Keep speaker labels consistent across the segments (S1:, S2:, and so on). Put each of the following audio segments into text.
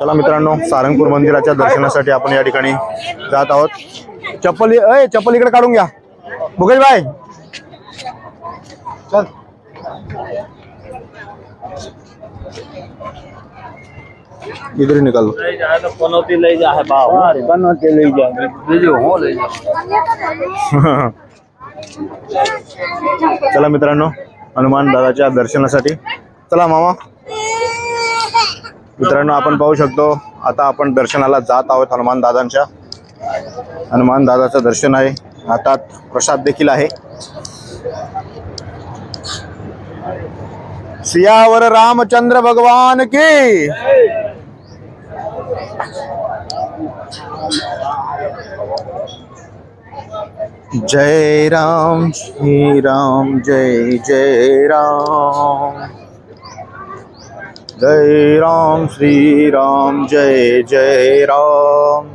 S1: चला मित्रांनो सारंगपूर मंदिराच्या दर्शनासाठी आपण या ठिकाणी जात आहोत. चप्पल अय चप्पल इकडे काढून घ्या. भुगेश भाई. चल. इधर ही चला मित्रांनो हनुमान दादाच्या दर्शनासाठी. चला मामा. मित्रांनो आपण पाहू शकतो आता आपण दर्शनाला जात आहोत हनुमान दादांच्या. हनुमान दादाचं दर्शन आहे. हातात प्रसाद देखील आहे. सियावर रामचंद्र भगवान की! जय राम श्री राम जय जय राम. जय राम श्री राम जय जय राम।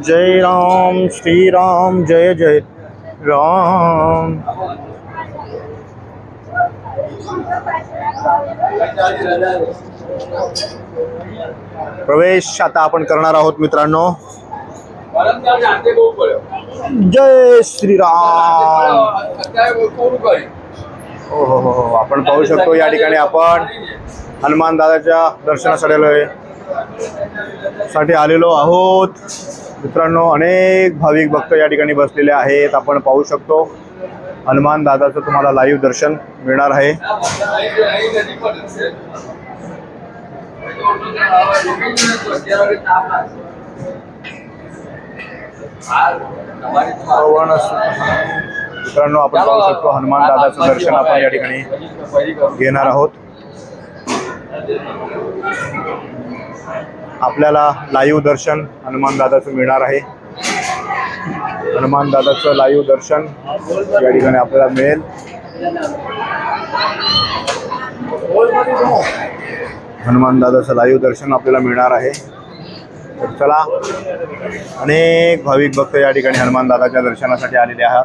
S1: जय राम श्री राम जय जय राम। प्रवेश आता आपण करणार आहोत मित्रांनो। जय श्रीराम हो हो हो हो. आपण पाहू शकतो या ठिकाणी आपण हनुमान दादाच्या दर्शनासाठी आलोयसाठी आलेलो आहोत. मित्रांनो अनेक भाविक भक्त या ठिकाणी बसलेले आहेत. आपण पाहू शकतो हनुमान दादाचं तुम्हाला लाईव्ह दर्शन मिळणार आहे. मित्रांनो आपण पाहू शकतो हनुमान दादाचं दर्शन आपण या ठिकाणी घेणार आहोत. आपल्याला लाईव्ह दर्शन हनुमान दादाचं मिळणार आहे. हनुमान दादाचं लाईव्ह दर्शन या ठिकाणी आपल्याला मिळेल. हनुमान दादाचं लाईव्ह दर्शन आपल्याला मिळणार आहे. तर चला अनेक भाविक भक्त या ठिकाणी हनुमान दादाच्या दर्शनासाठी आलेले आहात.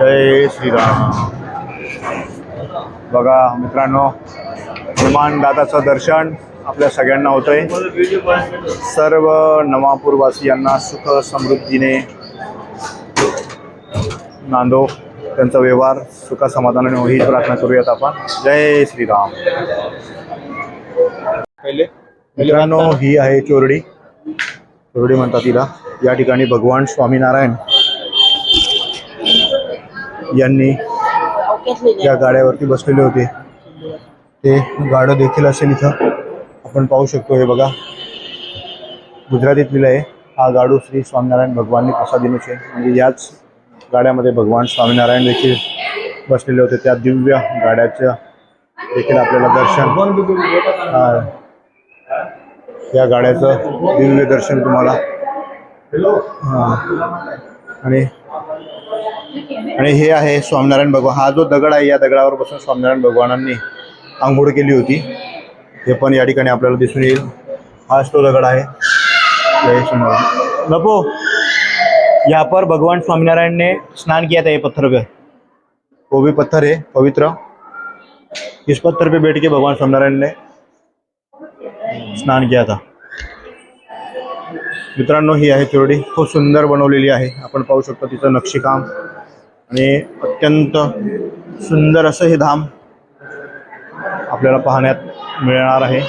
S1: जय श्रीराम. बघा मित्रांनो हनुमान दादाचं दर्शन आपल्या सगळ्यांना होतंय. सर्व नवापूरवासियांना सुख समृद्धीने नांदो. त्यांचा व्यवहार सुख समाधानाने प्रार्थना करूयात आपण. जय श्रीराम. मित्रांनो ही आहे चोरडी. चोरडी म्हणतात तिला. या ठिकाणी भगवान स्वामीनारायण यांनी या गाड्यावरती बसलेले होते. ते गाडं देखील असेल इथं. आपण पाहू शकतो हे बघा. गुजरातीत लिहिलं आहे. हा गाडू श्री स्वामीनारायण भगवाननी प्रसादिनोच आहे. म्हणजे याच गाड्यामध्ये भगवान स्वामीनारायण देखील बसलेले होते. त्या दिव्य गाड्याचं देखील आपल्याला दर्शन हा, या गाड्याचं दिव्य दर्शन तुम्हाला. हा. आणि आणि हे आहे स्वामीनारायण भगवान. हा जो दगड आहे या दगडावर बसून स्वामीनारायण भगवानांनी आंघोळ केली होती. हे पण या ठिकाणी आपल्याला दिसून येईल. हाच तो दगड आहे. नको यहाँ पर भगवान स्वामीनारायण ने स्नान किया था ये पत्थर पे? वो भी पत्थर है पवित्र। इस पत्थर पे बैठ के भगवान स्वामीनारायण ने स्नान किया था मित्रांनो ही आहे चोरडी. खूप सुंदर बनवलेली आहे. आपण पाहू शकतो तिचं नक्षीकाम. आणि अत्यंत सुंदर असं हे धाम आपल्याला पाहण्यात मिळणार आहे.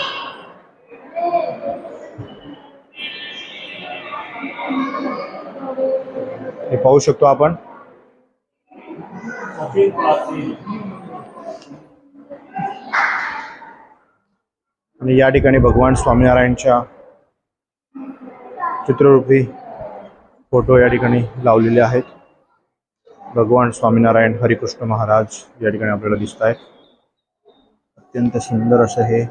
S1: हे पाहू शकतो आपण. आणि या ठिकाणी भगवान स्वामीनारायणच्या चित्ररूपी फोटो या ठिकाणी लावलेले आहेत. भगवान स्वामीनारायण हरिकृष्ण महाराज या ठिकाणी आपल्याला दिसत आहेत. अत्यंत सुंदर असं हे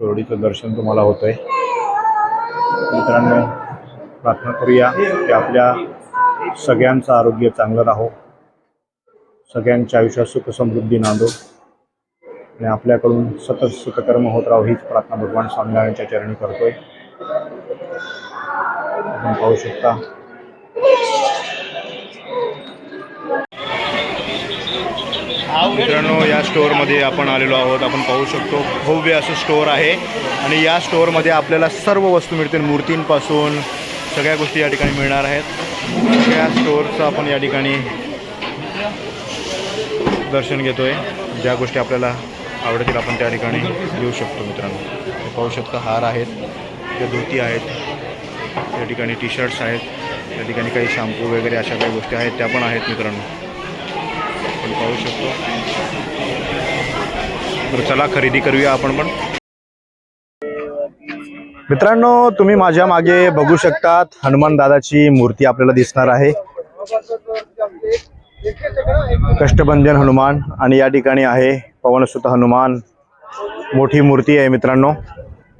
S1: थोडीचं दर्शन तुम्हाला होतंय. मित्रांनो प्रार्थना करूया की आपल्या सगळ्यांचं आरोग्य चांगलं राहो. सगळ्यांच्या आयुष्यात सुख समृद्धी नांदो. आणि आपल्याकडून सतत सुखकर्म होत राहू हीच प्रार्थना भगवान स्वामीनारायणच्या चरणी करतोय. आपण पाहू शकता. मित्रांनो या स्टोअरमध्ये आपण आलेलो आहोत. आपण पाहू शकतो भव्य असं स्टोअर आहे. आणि या स्टोअरमध्ये आपल्याला सर्व वस्तू मिळतील. मूर्तींपासून सगळ्या गोष्टी या ठिकाणी मिळणार आहेत. सगळ्या स्टोअरचं आपण या ठिकाणी दर्शन घेतो आहे ज्या गोष्टी आपल्याला आवडतील आपण त्या ठिकाणी घेऊ शकतो मित्रांनो. पाहू शकता हार आहेत ते धोती आहेत त्या ठिकाणी टी शर्ट्स आहेत त्या ठिकाणी काही शॅम्पू वगैरे अशा काही गोष्टी आहेत त्या पण आहेत मित्रांनो. आपण पाहू शकतो. तर चला खरेदी करूया आपण पण. मित्रांनो तुम्ही माझ्या मागे बघू शकतात हनुमान दादाची मूर्ती आपल्याला दिसणार आहे. कष्टबंधन हनुमान आणि या ठिकाणी आहे पवनसुत हनुमान. मोठी मूर्ती आहे मित्रांनो.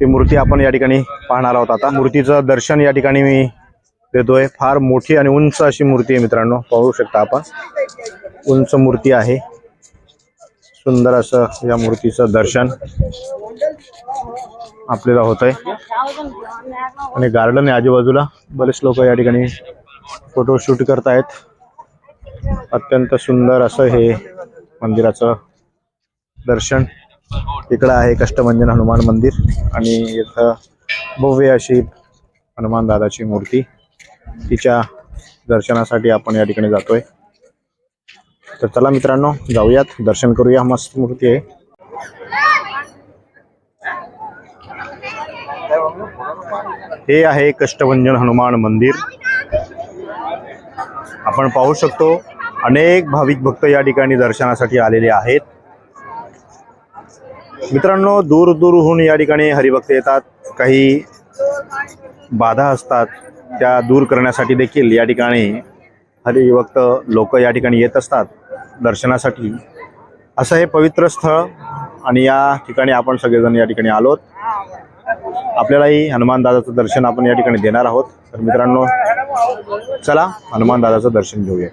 S1: ती मूर्ती आपण या ठिकाणी पाहणार आहोत आता. मूर्तीचं दर्शन या ठिकाणी मी देतोय. फार मोठी आणि उंच अशी मूर्ती आहे मित्रांनो. पाहू शकता आपण. उंच मूर्ती आहे. सुंदर असं या मूर्तीचं दर्शन आपल्याला होत आहे आणि गार्डन आहे आजूबाजूला. बरेच लोक या ठिकाणी फोटो शूट करत आहेत अत्यंत सुंदर असं हे मंदिराचं दर्शन. इकडं आहे कष्टभंजन हनुमान मंदिर आणि इथं भव्य अशी हनुमान दादाची मूर्ती. तिच्या दर्शनासाठी आपण या ठिकाणी जातोय. तर चला मित्रांनो जाऊयात. दर्शन करूया. मस्त मूर्ती आहे. हे आहे कष्टभंजन हनुमान मंदिर. आपण पाहू शकतो अनेक भाविक भक्त या ठिकाणी दर्शनासाठी आलेले आहेत. मित्रांनो दूर दूरहून या ठिकाणी हरिभक्त येतात. काही बाधा असतात त्या दूर करण्यासाठी देखील या ठिकाणी हरिभक्त लोक या ठिकाणी येत असतात दर्शनासाठी. असं हे पवित्र स्थळ आणि या ठिकाणी आपण सगळेजण या ठिकाणी आलोत. आपल्यालाही हनुमान दादाचं दर्शन आपण या ठिकाणी देणार आहोत. तर मित्रांनो चला हनुमान दादाचं दर्शन घेऊया.